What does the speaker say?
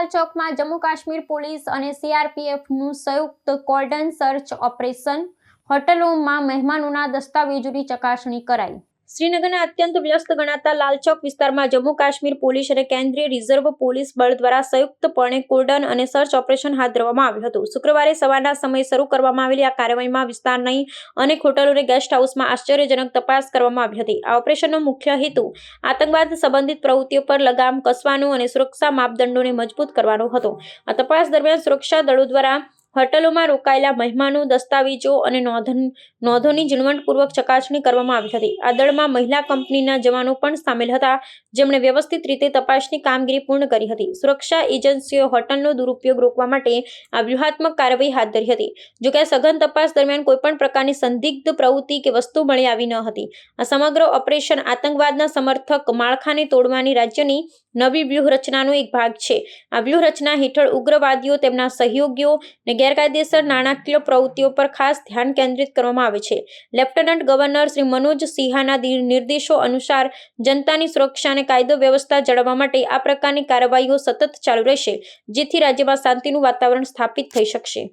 લાલચોકમાં Jammu Kashmir police અને સીઆરપીએફનું સંયુક્ત કોર્ડન સર્ચ ઓપરેશન હોટલોમાં મહેમાનોના દસ્તાવેજોની ચકાસણી કરાઈ. શ્રીનગરના અત્યંત વ્યસ્ત ગણાતા લાલચોક વિસ્તારમાં જમ્મુ કાશ્મીર પોલીસ અને કેન્દ્રીય રિઝર્વ પોલીસ બળ દ્વારા સંયુક્તપણે કોર્ડન અને સર્ચ ઓપરેશન હાથ ધરવામાં આવ્યું હતું. શુક્રવારે સવારના સમયે શરૂ કરવામાં આવેલી આ કાર્યવાહીમાં વિસ્તારની અનેક હોટલો અને ગેસ્ટ હાઉસમાં આશ્ચર્યજનક તપાસ કરવામાં આવી હતી. આ ઓપરેશનનો મુખ્ય હેતુ આતંકવાદ સંબંધિત પ્રવૃત્તિઓ પર લગામ, કસવાનો અને સુરક્ષા માપદંડોને મજબૂત કરવાનો હતો. આ તપાસ દરમિયાન સુરક્ષા દળો દ્વારા હોટલોમાં રોકાયેલા મહેમાનો, દસ્તાવેજો અને નોંધન, નોંધોની ઝીણવટપૂર્વક ચકાસણી કરવામાં આવી હતી. આ દળમાં મહિલા કંપનીના જવાનો પણ સામેલ હતા. જેમણે વ્યવસ્થિત રીતે તપાસની કામગીરી પૂર્ણ કરી હતી. સુરક્ષા એજન્સીઓ હોટલનો દુરુપયોગ રોકવા માટે આ વ્યૂહાત્મક કાર્યવાહી હાથ ધરી હતી. જોકે કે સઘન તપાસ દરમિયાન કોઈપણ પ્રકારની સંદિગ્ધ પ્રવૃત્તિ કે વસ્તુ મળી આવી ન હતી. આ સમગ્ર ઓપરેશન આતંકવાદના સમર્થક માળખાને તોડવાની રાજ્યની નવી વ્યૂહરચનાનો એક ભાગ છે. આ વ્યૂહરચના હેઠળ ઉગ્રવાદીઓ, તેમના સહયોગીઓ અને ગેરકાયદેસર નાણાકીય પ્રવૃત્તિઓ પર ખાસ ધ્યાન કેન્દ્રિત કરવામાં આવે છે. લેફ્ટનન્ટ ગવર્નર શ્રી મનોજ સિંહાના નિર્દેશો અનુસાર જનતાની સુરક્ષા અને કાયદો વ્યવસ્થા જાળવવા માટે આ પ્રકારની કાર્યવાહીઓ સતત ચાલુ રહેશે, જેથી રાજ્યમાં શાંતિનું વાતાવરણ સ્થાપિત થઈ શકશે.